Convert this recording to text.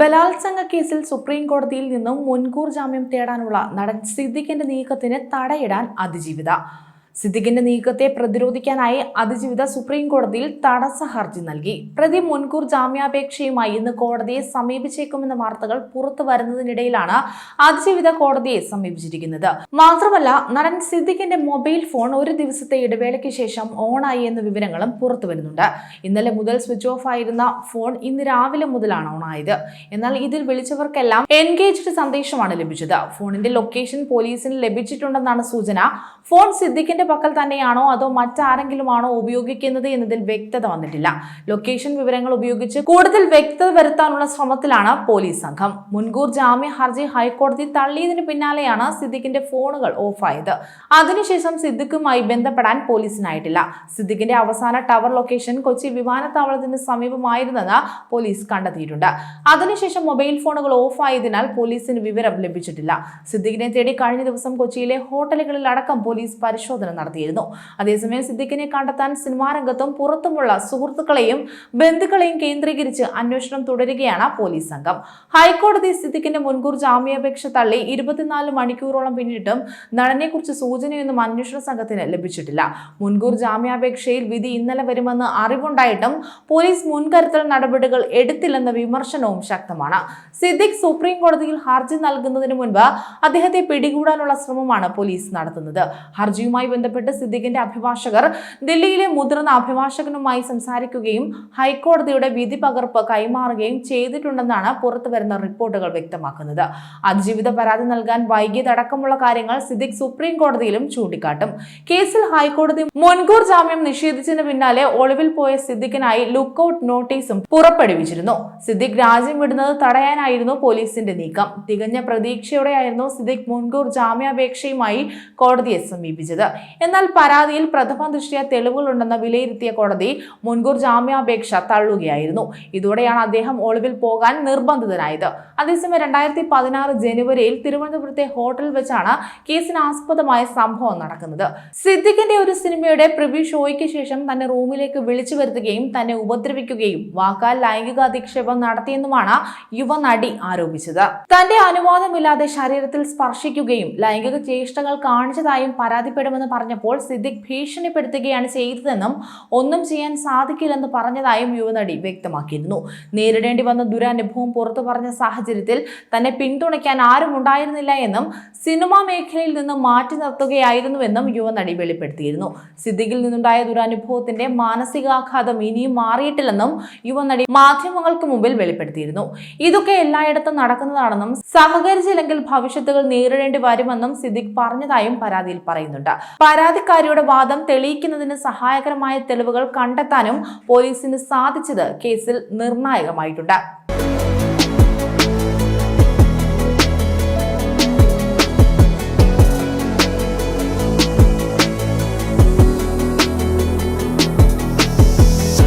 ബലാത്സംഗ കേസിൽ സുപ്രീം കോടതിയിൽ നിന്നും മുൻകൂർ ജാമ്യം തേടാനുള്ള നടൻ സിദ്ദിഖിന്റെ നീക്കത്തിന് തടയിടാൻ അതിജീവിത സിദ്ദിഖിന്റെ നീക്കത്തെ പ്രതിരോധിക്കാനായി അതിജീവിത സുപ്രീം കോടതിയിൽ തടസ്സ ഹർജി നൽകി. പ്രതി മുൻകൂർ ജാമ്യാപേക്ഷയുമായി ഇന്ന് കോടതിയെ സമീപിച്ചേക്കുമെന്ന വാർത്തകൾ പുറത്തു വരുന്നതിനിടയിലാണ് അതിജീവിത കോടതിയെ സമീപിച്ചിരിക്കുന്നത്. മാത്രമല്ല നടൻ സിദ്ദിഖിന്റെ മൊബൈൽ ഫോൺ ഒരു ദിവസത്തെ ഇടവേളയ്ക്ക് ശേഷം ഓണായി എന്ന വിവരങ്ങളും പുറത്തു വരുന്നുണ്ട്. ഇന്നലെ മുതൽ സ്വിച്ച് ഓഫ് ആയിരുന്ന ഫോൺ ഇന്ന് രാവിലെ മുതലാണ് ഓണായത്. എന്നാൽ ഇതിൽ വിളിച്ചവർക്കെല്ലാം എൻഗേജ്ഡ് സന്ദേശമാണ് ലഭിച്ചത്. ഫോണിന്റെ ലൊക്കേഷൻ പോലീസിന് ലഭിച്ചിട്ടുണ്ടെന്നാണ് സൂചന. ഫോൺ സിദ്ദിഖിന്റെ പക്കൽ തന്നെയാണോ അതോ മറ്റാരെങ്കിലുമാണോ ഉപയോഗിക്കുന്നത് എന്നതിൽ വ്യക്തത വന്നിട്ടില്ല. ലൊക്കേഷൻ വിവരങ്ങൾ ഉപയോഗിച്ച് കൂടുതൽ വ്യക്തത വരുത്താനുള്ള ശ്രമത്തിലാണ് പോലീസ് സംഘം. മുൻകൂർ ജാമ്യ ഹർജി ഹൈക്കോടതി തള്ളിയതിന് പിന്നാലെയാണ് സിദ്ദിഖിന്റെ ഫോണുകൾ ഓഫായത്. അതിനുശേഷം സിദ്ദിഖുമായി ബന്ധപ്പെടാൻ പോലീസിനായിട്ടില്ല. സിദ്ദിഖിന്റെ അവസാന ടവർ ലൊക്കേഷൻ കൊച്ചി വിമാനത്താവളത്തിന് സമീപമായിരുന്നെന്ന് പോലീസ് കണ്ടെത്തിയിട്ടുണ്ട്. അതിനുശേഷം മൊബൈൽ ഫോണുകൾ ഓഫായതിനാൽ പോലീസിന് വിവരം ലഭിച്ചിട്ടില്ല. സിദ്ദിഖിനെ തേടി കഴിഞ്ഞ ദിവസം കൊച്ചിയിലെ ഹോട്ടലുകളിൽ അടക്കം പോലീസ് പരിശോധന നടത്തിയിരുന്നു. അതേസമയം സിദ്ദിഖിനെ കണ്ടെത്താൻ സിനിമാ രംഗത്തും പുറത്തുമുള്ള സുഹൃത്തുക്കളെയും ബന്ധുക്കളെയും കേന്ദ്രീകരിച്ച് അന്വേഷണം തുടരുകയാണ് പോലീസ് സംഘം. ഹൈക്കോടതി സിദ്ദിഖിന്റെ മുൻകൂർ ജാമ്യാപേക്ഷ തള്ളി ഇരുപത്തിനാല് മണിക്കൂറോളം പിന്നിട്ടും നടനെക്കുറിച്ച് സൂചനയൊന്നും അന്വേഷണ സംഘത്തിന് ലഭിച്ചിട്ടില്ല. മുൻകൂർ ജാമ്യാപേക്ഷയിൽ വിധി ഇന്നലെ വരുമെന്ന് അറിവുണ്ടായിട്ടും പോലീസ് മുൻകരുതൽ നടപടികൾ എടുത്തില്ലെന്ന വിമർശനവും ശക്തമാണ്. സിദ്ദിഖ് സുപ്രീം കോടതിയിൽ ഹർജി നൽകുന്നതിന് മുൻപ് അദ്ദേഹത്തെ പിടികൂടാനുള്ള ശ്രമമാണ് പോലീസ് നടത്തുന്നത്. ഹർജിയുമായി ബന്ധപ്പെട്ട് സിദ്ദിഖിന്റെ അഭിഭാഷകർ ദില്ലിയിലെ മുതിർന്ന അഭിഭാഷകനുമായി സംസാരിക്കുകയും ഹൈക്കോടതിയുടെ വിധി പകർപ്പ് കൈമാറുകയും ചെയ്തിട്ടുണ്ടെന്നാണ് പുറത്തുവരുന്ന റിപ്പോർട്ടുകൾ വ്യക്തമാക്കുന്നത്. അതിജീവിത പരാതി നൽകാൻ വൈകിയതടക്കമുള്ള കാര്യങ്ങൾ സിദ്ദിഖ് സുപ്രീം കോടതിയിലും ചൂണ്ടിക്കാട്ടും. കേസിൽ ഹൈക്കോടതി മുൻകൂർ ജാമ്യം നിഷേധിച്ചതിന് പിന്നാലെ ഒളിവിൽ പോയ സിദ്ദിഖിനായി ലുക്കൌട്ട് നോട്ടീസും പുറപ്പെടുവിച്ചിരുന്നു. സിദ്ദിഖ് രാജ്യം വിടുന്നത് തടയാനായിരുന്നു പോലീസിന്റെ നീക്കം. തികഞ്ഞ പ്രതീക്ഷയോടെയായിരുന്നു സിദ്ദിഖ് മുൻകൂർ ജാമ്യാപേക്ഷയുമായി കോടതിയെ സമീപിച്ചത്. എന്നാൽ പരാതിയിൽ പ്രഥമ ദൃഷ്ടിയ തെളിവുകളുണ്ടെന്ന് വിലയിരുത്തിയ കോടതി മുൻകൂർ ജാമ്യാപേക്ഷ തള്ളുകയായിരുന്നു. ഇതോടെയാണ് അദ്ദേഹം ഒളിവിൽ പോകാൻ നിർബന്ധിതനായത്. അതേസമയം രണ്ടായിരത്തി പതിനാറ് ജനുവരിയിൽ തിരുവനന്തപുരത്തെ ഹോട്ടൽ വെച്ചാണ് കേസിന് ആസ്പദമായ സംഭവം നടക്കുന്നത്. സിദ്ദിഖിന്റെ ഒരു സിനിമയുടെ പ്രിവ്യൂ ഷോയ്ക്ക് ശേഷം തന്നെ റൂമിലേക്ക് വിളിച്ചു വരുത്തുകയും തന്നെ ഉപദ്രവിക്കുകയും വാക്കാൽ ലൈംഗിക അധിക്ഷേപം നടത്തിയെന്നുമാണ് യുവനടി ആരോപിച്ചത്. തന്റെ അനുവാദമില്ലാതെ ശരീരത്തിൽ സ്പർശിക്കുകയും ലൈംഗിക ചേഷ്ടകൾ കാണിച്ചതായും പരാതിപ്പെടുമെന്ന് പറഞ്ഞപ്പോൾ സിദ്ദിഖ് ഭീഷണിപ്പെടുത്തുകയാണ് ചെയ്തതെന്നും ഒന്നും ചെയ്യാൻ സാധിക്കില്ലെന്ന് പറഞ്ഞതായും യുവനടി വ്യക്തമാക്കിയിരുന്നു. നേരിടേണ്ടി വന്ന ദുരനുഭവം പുറത്തു പറഞ്ഞ സാഹചര്യത്തിൽ തന്നെ പിന്തുണയ്ക്കാൻ ആരും ഉണ്ടായിരുന്നില്ല എന്നും സിനിമാ മേഖലയിൽ നിന്ന് മാറ്റി നിർത്തുകയായിരുന്നുവെന്നും യുവനടി വെളിപ്പെടുത്തിയിരുന്നു. സിദ്ദിഖിൽ നിന്നുണ്ടായ ദുരനുഭവത്തിന്റെ മാനസികാഘാതം ഇനിയും മാറിയിട്ടില്ലെന്നും യുവനടി മാധ്യമങ്ങൾക്ക് മുമ്പിൽ വെളിപ്പെടുത്തിയിരുന്നു. ഇതൊക്കെ എല്ലായിടത്തും നടക്കുന്നതാണെന്നും സഹകരിച്ചില്ലെങ്കിൽ ഭവിഷ്യത്തുകൾ നേരിടേണ്ടി വരുമെന്നും സിദ്ദിഖ് പറഞ്ഞതായും പരാതിയിൽ പറയുന്നുണ്ട്. പരാതിക്കാരിയുടെ വാദം തെളിയിക്കുന്നതിന് സഹായകരമായ തെളിവുകൾ കണ്ടെത്താനും പോലീസിന് സാധിച്ചത് കേസിൽ നിർണായകമായിട്ടുണ്ട്.